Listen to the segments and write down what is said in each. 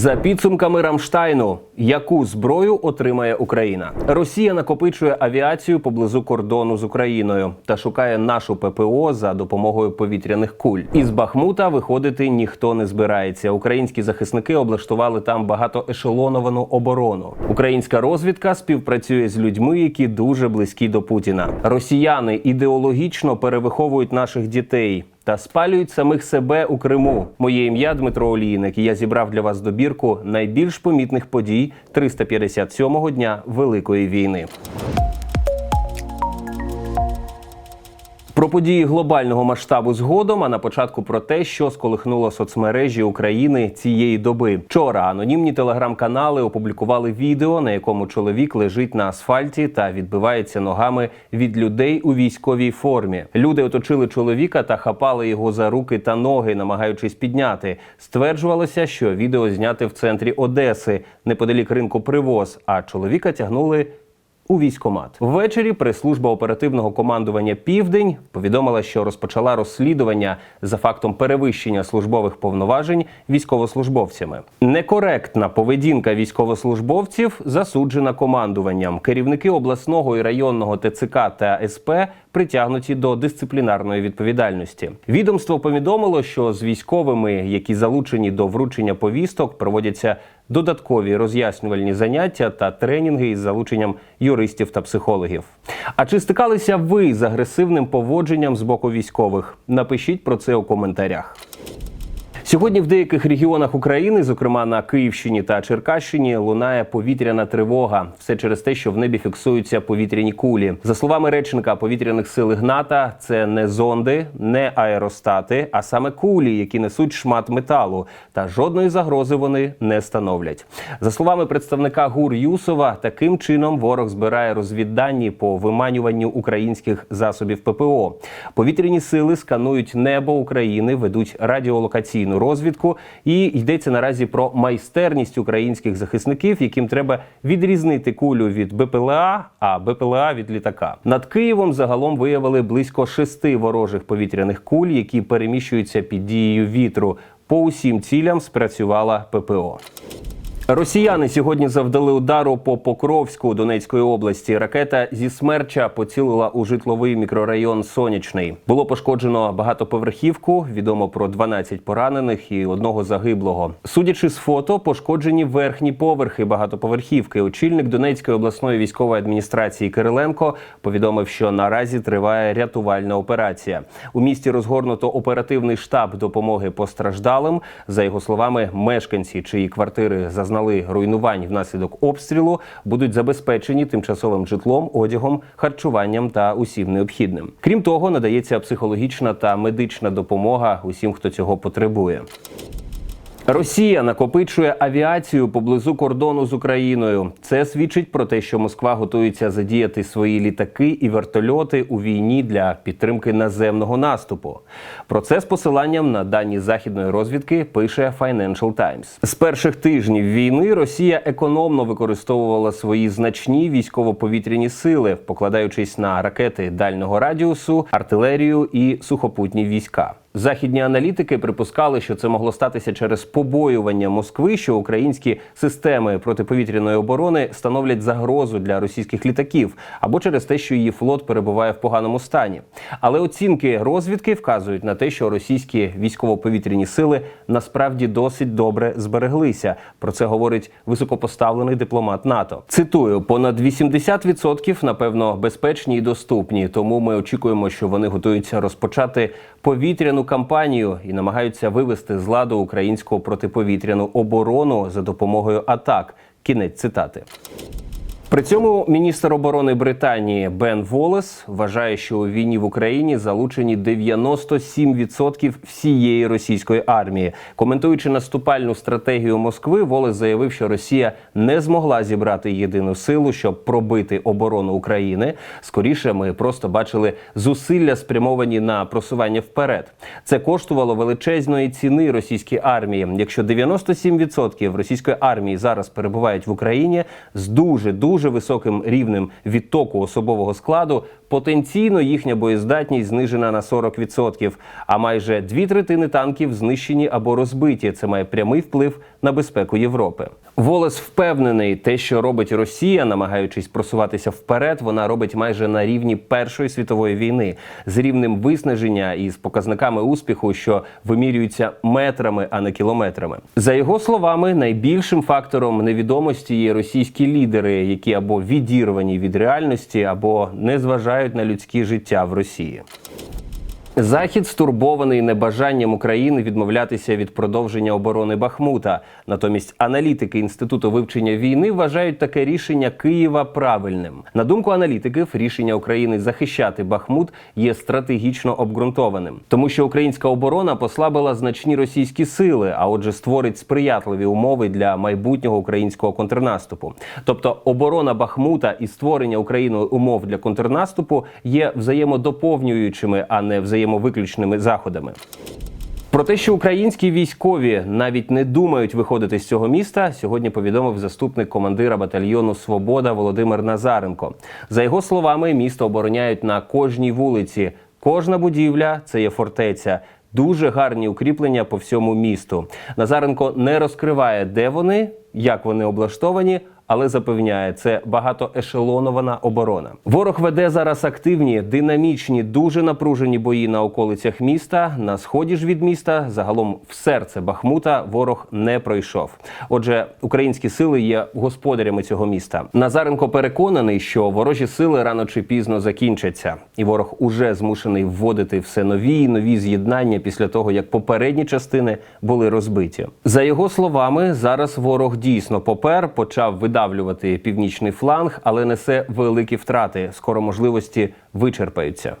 За підсумками Рамштайну, яку зброю отримає Україна? Росія накопичує авіацію поблизу кордону з Україною та шукає нашу ППО за допомогою повітряних куль. Із Бахмута виходити ніхто не збирається. Українські захисники облаштували там багатоешелоновану оборону. Українська розвідка співпрацює з людьми, які дуже близькі до Путіна. Росіяни ідеологічно перевиховують наших дітей та спалюють самих себе у Криму. Моє ім'я Дмитро Олійник. і Я зібрав для вас добірку найбільш помітних подій 357-го дня Великої війни. Про події глобального масштабу згодом, а на початку про те, що сколихнуло соцмережі України цієї доби. Вчора анонімні телеграм-канали опублікували відео, на якому чоловік лежить на асфальті та відбивається ногами від людей у військовій формі. Люди оточили чоловіка та хапали його за руки та ноги, намагаючись підняти. Стверджувалося, що відео зняте в центрі Одеси, неподалік ринку Привоз, а чоловіка тягнули у військомат. Ввечері прес-служба оперативного командування Південь повідомила, що розпочала розслідування за фактом перевищення службових повноважень військовослужбовцями. Некоректна поведінка військовослужбовців засуджена командуванням. Керівники обласного і районного ТЦК та СП притягнуті до дисциплінарної відповідальності. Відомство повідомило, що з військовими, які залучені до вручення повісток, проводяться додаткові роз'яснювальні заняття та тренінги із залученням юристів та психологів. А чи стикалися ви з агресивним поводженням з боку військових? Напишіть про це у коментарях. Сьогодні в деяких регіонах України, зокрема на Київщині та Черкащині, лунає повітряна тривога. Все через те, що в небі фіксуються повітряні кулі. За словами речника повітряних сил Ігната, це не зонди, не аеростати, а саме кулі, які несуть шмат металу. Та жодної загрози вони не становлять. За словами представника ГУР Юсова, таким чином ворог збирає розвіддані по виманюванню українських засобів ППО. Повітряні сили сканують небо України, ведуть радіолокаційну розвідку. І йдеться наразі про майстерність українських захисників, яким треба відрізнити кулю від БПЛА, а БПЛА від літака. Над Києвом загалом виявили близько шести ворожих повітряних куль, які переміщуються під дією вітру. По усім цілям спрацювала ППО. Росіяни сьогодні завдали удару по Покровську Донецької області. Ракета зі смерча поцілила у житловий мікрорайон Сонячний. Було пошкоджено багатоповерхівку. Відомо про 12 поранених і одного загиблого. Судячи з фото, пошкоджені верхні поверхи багатоповерхівки. Очільник Донецької обласної військової адміністрації Кириленко повідомив, що наразі триває рятувальна операція. У місті розгорнуто оперативний штаб допомоги постраждалим. За його словами, мешканці, чиї квартири зазнали руйнувань внаслідок обстрілу, будуть забезпечені тимчасовим житлом, одягом, харчуванням та усім необхідним. Крім того, надається психологічна та медична допомога усім, хто цього потребує. Росія накопичує авіацію поблизу кордону з Україною. Це свідчить про те, що Москва готується задіяти свої літаки і вертольоти у війні для підтримки наземного наступу. Про це з посиланням на дані західної розвідки пише Financial Times. З перших тижнів війни Росія економно використовувала свої значні військово-повітряні сили, покладаючись на ракети дальнього радіусу, артилерію і сухопутні війська. Західні аналітики припускали, що це могло статися через побоювання Москви, що українські системи протиповітряної оборони становлять загрозу для російських літаків, або через те, що її флот перебуває в поганому стані. Але оцінки розвідки вказують на те, що російські військово-повітряні сили насправді досить добре збереглися. Про це говорить високопоставлений дипломат НАТО. Цитую: понад 80% напевно безпечні і доступні. Тому ми очікуємо, що вони готуються розпочати повітряну кампанію і намагаються вивести з ладу українську протиповітряну оборону за допомогою атак. Кінець цитати. При цьому міністр оборони Британії Бен Волес вважає, що у війні в Україні залучені 97% всієї російської армії. Коментуючи наступальну стратегію Москви, Волес заявив, що Росія не змогла зібрати єдину силу, щоб пробити оборону України. Скоріше ми просто бачили зусилля спрямовані на просування вперед. Це коштувало величезної ціни російській армії. Якщо 97% російської армії зараз перебувають в Україні з дуже дуже високим рівнем відтоку особового складу, потенційно їхня боєздатність знижена на 40%, а майже дві третини танків знищені або розбиті. Це має прямий вплив на безпеку Європи. Волес впевнений, те, що робить Росія, намагаючись просуватися вперед, вона робить майже на рівні Першої світової війни з рівнем виснаження і з показниками успіху, що вимірюються метрами, а не кілометрами. За його словами, найбільшим фактором невідомості є російські лідери, які або відірвані від реальності, або не зважають на людське життя в Росії. Захід стурбований небажанням України відмовлятися від продовження оборони Бахмута. Натомість аналітики інституту вивчення війни вважають таке рішення Києва правильним. На думку аналітиків, рішення України захищати Бахмут є стратегічно обґрунтованим, тому що українська оборона послабила значні російські сили, а отже, створить сприятливі умови для майбутнього українського контрнаступу. Тобто, оборона Бахмута і створення Україною умов для контрнаступу є взаємодоповнюючими, а не взаємовиключними заходами. Про те, що українські військові навіть не думають виходити з цього міста, сьогодні повідомив заступник командира батальйону Свобода Володимир Назаренко. За його словами, місто обороняють на кожній вулиці. Кожна будівля це є фортеця. Дуже гарні укріплення по всьому місту. Назаренко не розкриває, де вони, як вони облаштовані, але запевняє, це багатоешелонована оборона. Ворог веде зараз активні, динамічні, дуже напружені бої на околицях міста. На сході ж від міста, загалом в серце Бахмута, ворог не пройшов. Отже, українські сили є господарями цього міста. Назаренко переконаний, що ворожі сили рано чи пізно закінчаться, і ворог уже змушений вводити все нові і нові з'єднання після того, як попередні частини були розбиті. За його словами, зараз ворог дійсно попер почав видати видавлювати північний фланг, але несе великі втрати. Скоро можливості вичерпаються.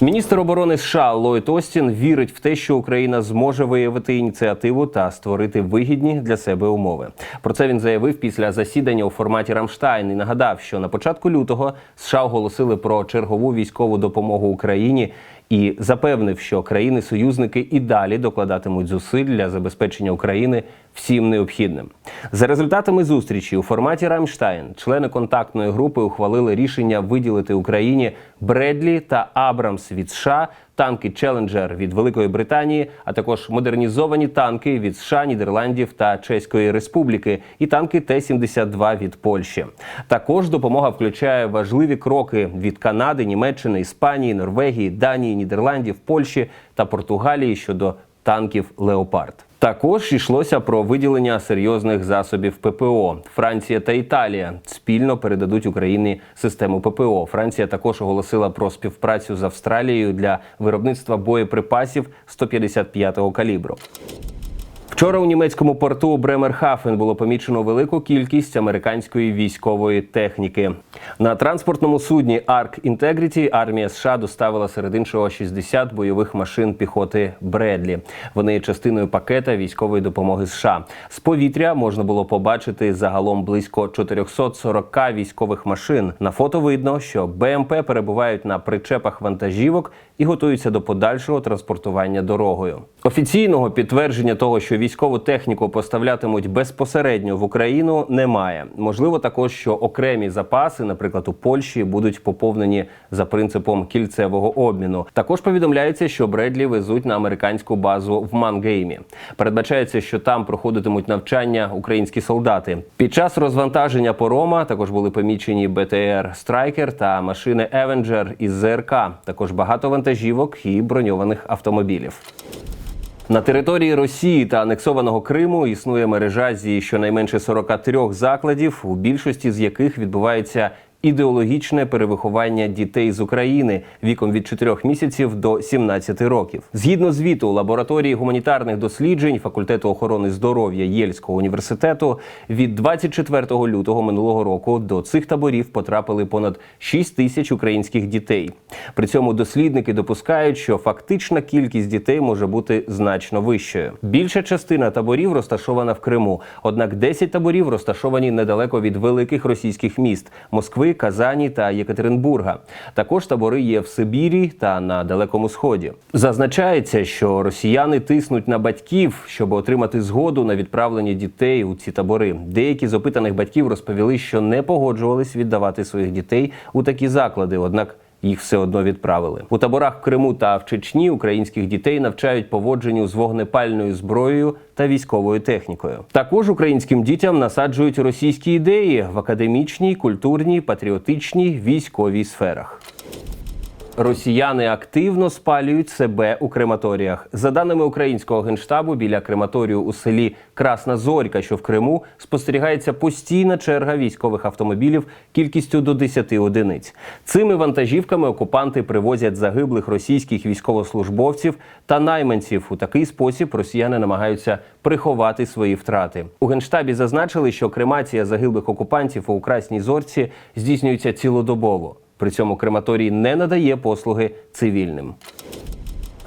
Міністр оборони США Ллойд Остін вірить в те, що Україна зможе виявити ініціативу та створити вигідні для себе умови. Про це він заявив після засідання у форматі Рамштайн і нагадав, що на початку лютого США оголосили про чергову військову допомогу Україні і запевнив, що країни-союзники і далі докладатимуть зусиль для забезпечення України всім необхідним. За результатами зустрічі у форматі Рамштайн члени контактної групи ухвалили рішення виділити Україні Бредлі та Абрамс від США, танки Челенджер від Великої Британії, а також модернізовані танки від США, Нідерландів та Чеської Республіки, і танки Т-72 від Польщі. Також допомога включає важливі кроки від Канади, Німеччини, Іспанії, Норвегії, Данії, Нідерландів, Польщі та Португалії щодо танків Леопард. Також йшлося про виділення серйозних засобів ППО. Франція та Італія спільно передадуть Україні систему ППО. Франція також оголосила про співпрацю з Австралією для виробництва боєприпасів 155-го калібру. Вчора у німецькому порту Бремерхафен було помічено велику кількість американської військової техніки. На транспортному судні Ark Integrity армія США доставила серед іншого 60 бойових машин піхоти Бредлі. Вони є частиною пакета військової допомоги США. З повітря можна було побачити загалом близько 440 військових машин. На фото видно, що БМП перебувають на причепах вантажівок і готуються до подальшого транспортування дорогою. Офіційного підтвердження того, що військову техніку поставлятимуть безпосередньо в Україну, немає. Можливо, також що окремі запаси, наприклад, у Польщі, будуть поповнені за принципом кільцевого обміну. Також повідомляється, що Бредлі везуть на американську базу в Мангеймі. Передбачається, що там проходитимуть навчання українські солдати. Під час розвантаження порома також були помічені БТР Страйкер та машини Евенджер із ЗРК. Також багато вантажівок і броньованих автомобілів. На території Росії та анексованого Криму існує мережа зі щонайменше 43 закладів, у більшості з яких відбувається ідеологічне перевиховання дітей з України віком від 4 місяців до 17 років. Згідно звіту лабораторії гуманітарних досліджень факультету охорони здоров'я Єльського університету, від 24 лютого минулого року до цих таборів потрапили понад 6 тисяч українських дітей. При цьому дослідники допускають, що фактична кількість дітей може бути значно вищою. Більша частина таборів розташована в Криму однак 10 таборів розташовані недалеко від великих російських міст Москви. Казані та Єкатеринбурга. Також табори є в Сибірі та на Далекому Сході. Зазначається, що росіяни тиснуть на батьків, щоб отримати згоду на відправлення дітей у ці табори. Деякі з опитаних батьків розповіли, що не погоджувались віддавати своїх дітей у такі заклади. Однак їх все одно відправили у таборах в Криму та в Чечні. Українських дітей навчають поводженню з вогнепальною зброєю та військовою технікою. Також українським дітям насаджують російські ідеї в академічній, культурній, патріотичній, військовій сферах. Росіяни активно спалюють себе у крематоріях. За даними українського генштабу, біля крематорію у селі Красна Зорька, що в Криму, спостерігається постійна черга військових автомобілів кількістю до 10 одиниць. Цими вантажівками окупанти привозять загиблих російських військовослужбовців та найманців. У такий спосіб росіяни намагаються приховати свої втрати. У генштабі зазначили, що кремація загиблих окупантів у Красній Зорці здійснюється цілодобово. При цьому крематорій не надає послуги цивільним.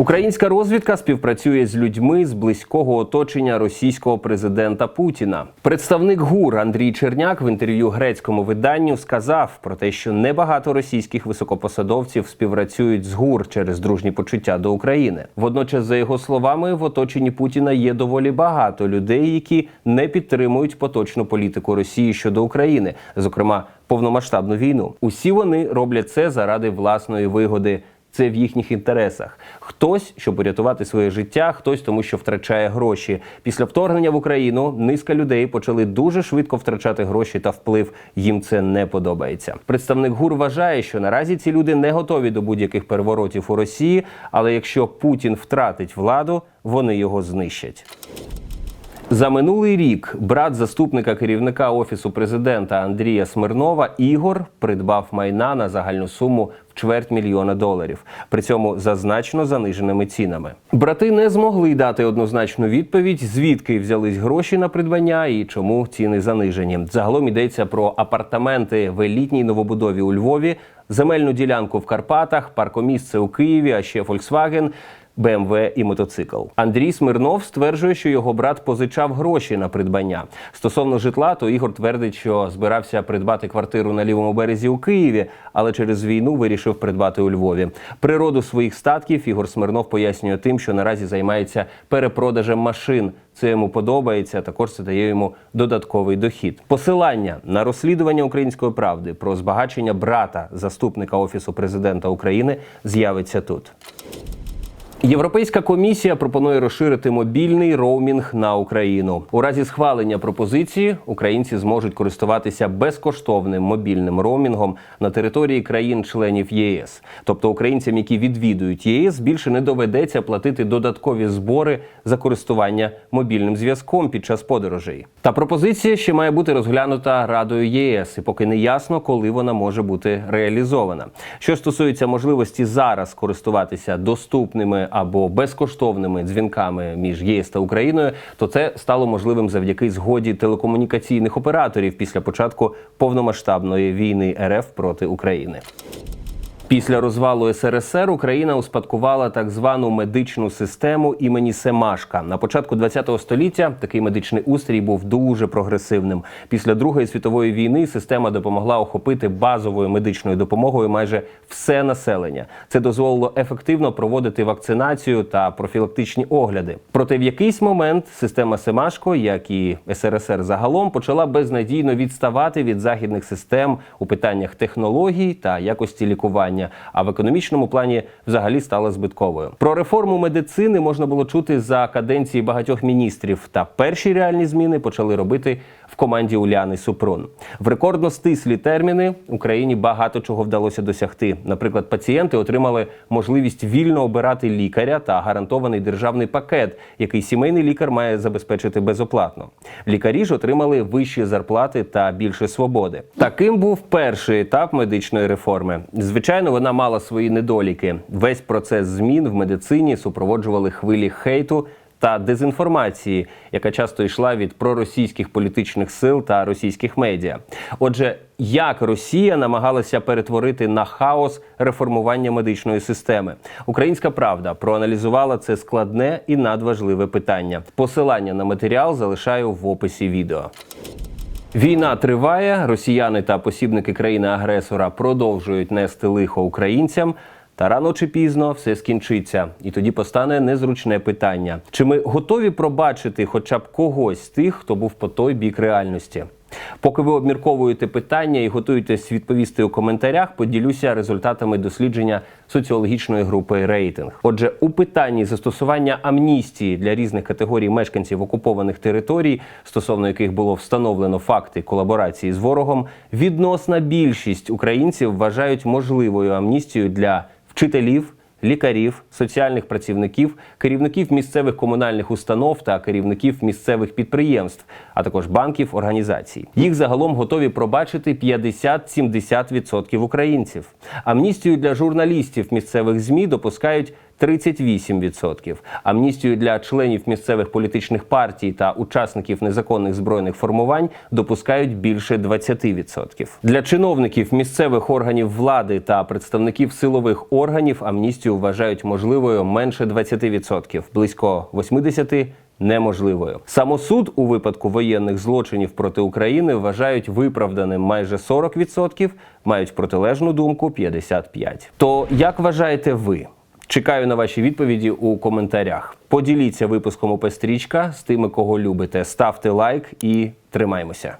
Українська розвідка співпрацює з людьми з близького оточення російського президента Путіна. Представник ГУР Андрій Черняк в інтерв'ю грецькому виданню сказав про те, що небагато російських високопосадовців співпрацюють з ГУР через дружні почуття до України. Водночас, за його словами, в оточенні Путіна є доволі багато людей, які не підтримують поточну політику Росії щодо України, зокрема повномасштабну війну. Усі вони роблять це заради власної вигоди. Це в їхніх інтересах. Хтось, щоб урятувати своє життя, хтось тому, що втрачає гроші. Після вторгнення в Україну низка людей почали дуже швидко втрачати гроші та вплив. Їм це не подобається. Представник ГУР вважає, що наразі ці люди не готові до будь-яких переворотів у Росії, але якщо Путін втратить владу, вони його знищать. За минулий рік брат заступника керівника офісу президента Андрія Смирнова Ігор придбав майна на загальну суму чверть мільйона доларів, при цьому за значно заниженими цінами. Брати не змогли дати однозначну відповідь, звідки взялись гроші на придбання і чому ціни занижені. Загалом йдеться про апартаменти в елітній новобудові у Львові, земельну ділянку в Карпатах, паркомісце у Києві, а ще Volkswagen – БМВ і мотоцикл. Андрій Смирнов стверджує, що його брат позичав гроші на придбання. Стосовно житла, то Ігор твердить, що збирався придбати квартиру на лівому березі у Києві, але через війну вирішив придбати у Львові. Природу своїх статків Ігор Смирнов пояснює тим, що наразі займається перепродажем машин. Це йому подобається. Також це дає йому додатковий дохід. Посилання на розслідування української правди про збагачення брата заступника офісу президента України з'явиться тут. Європейська комісія пропонує розширити мобільний роумінг на Україну. У разі схвалення пропозиції українці зможуть користуватися безкоштовним мобільним роумінгом на території країн-членів ЄС. Тобто українцям, які відвідують ЄС, більше не доведеться платити додаткові збори за користування мобільним зв'язком під час подорожей. Та пропозиція ще має бути розглянута Радою ЄС, і поки не ясно, коли вона може бути реалізована. Що стосується можливості зараз користуватися доступними або безкоштовними дзвінками між ЄС та Україною, то це стало можливим завдяки згоді телекомунікаційних операторів після початку повномасштабної війни РФ проти України. Після розвалу СРСР Україна успадкувала так звану медичну систему імені Семашка. На початку ХХ століття такий медичний устрій був дуже прогресивним. Після Другої світової війни система допомогла охопити базовою медичною допомогою майже все населення. Це дозволило ефективно проводити вакцинацію та профілактичні огляди. Проте в якийсь момент система Семашко, як і СРСР загалом, почала безнадійно відставати від західних систем у питаннях технологій та якості лікування а в економічному плані взагалі стала збитковою. Про реформу медицини можна було чути за каденції багатьох міністрів. Та перші реальні зміни почали робити в команді Уляни Супрун. В рекордно стислі терміни Україні багато чого вдалося досягти. Наприклад, пацієнти отримали можливість вільно обирати лікаря та гарантований державний пакет, який сімейний лікар має забезпечити безоплатно. Лікарі ж отримали вищі зарплати та більше свободи. Таким був перший етап медичної реформи. Звичайно, вона мала свої недоліки. Весь процес змін в медицині супроводжували хвилі хейту. Та дезінформації, яка часто йшла від проросійських політичних сил та російських медіа. Отже, як Росія намагалася перетворити на хаос реформування медичної системи, Українська Правда проаналізувала це складне і надважливе питання. Посилання на матеріал залишаю в описі відео. Війна триває. Росіяни та посібники країни-агресора продовжують нести лихо українцям. Та рано чи пізно все скінчиться, і тоді постане незручне питання: чи ми готові пробачити хоча б когось з тих, хто був по той бік реальності? Поки ви обмірковуєте питання і готуєтесь відповісти у коментарях, поділюся результатами дослідження соціологічної групи рейтинг. Отже, у питанні застосування амністії для різних категорій мешканців окупованих територій, стосовно яких було встановлено факти колаборації з ворогом, відносна більшість українців вважають можливою амністію для вчителів. Лікарів, соціальних працівників, керівників місцевих комунальних установ та керівників місцевих підприємств, а також банків організацій. Їх загалом готові пробачити 50-70% українців. Амністію для журналістів місцевих змі допускають 38%. Амністію для членів місцевих політичних партій та учасників незаконних збройних формувань допускають більше 20%. Для чиновників місцевих органів влади та представників силових органів амністію вважають можливою менше 20%, близько 80% неможливою. Самосуд у випадку воєнних злочинів проти України вважають виправданим майже 40%, мають протилежну думку 55%. То як вважаєте ви? Чекаю на ваші відповіді у коментарях. Поділіться випуском ОП-стрічка з тими, кого любите. Ставте лайк і тримаємося.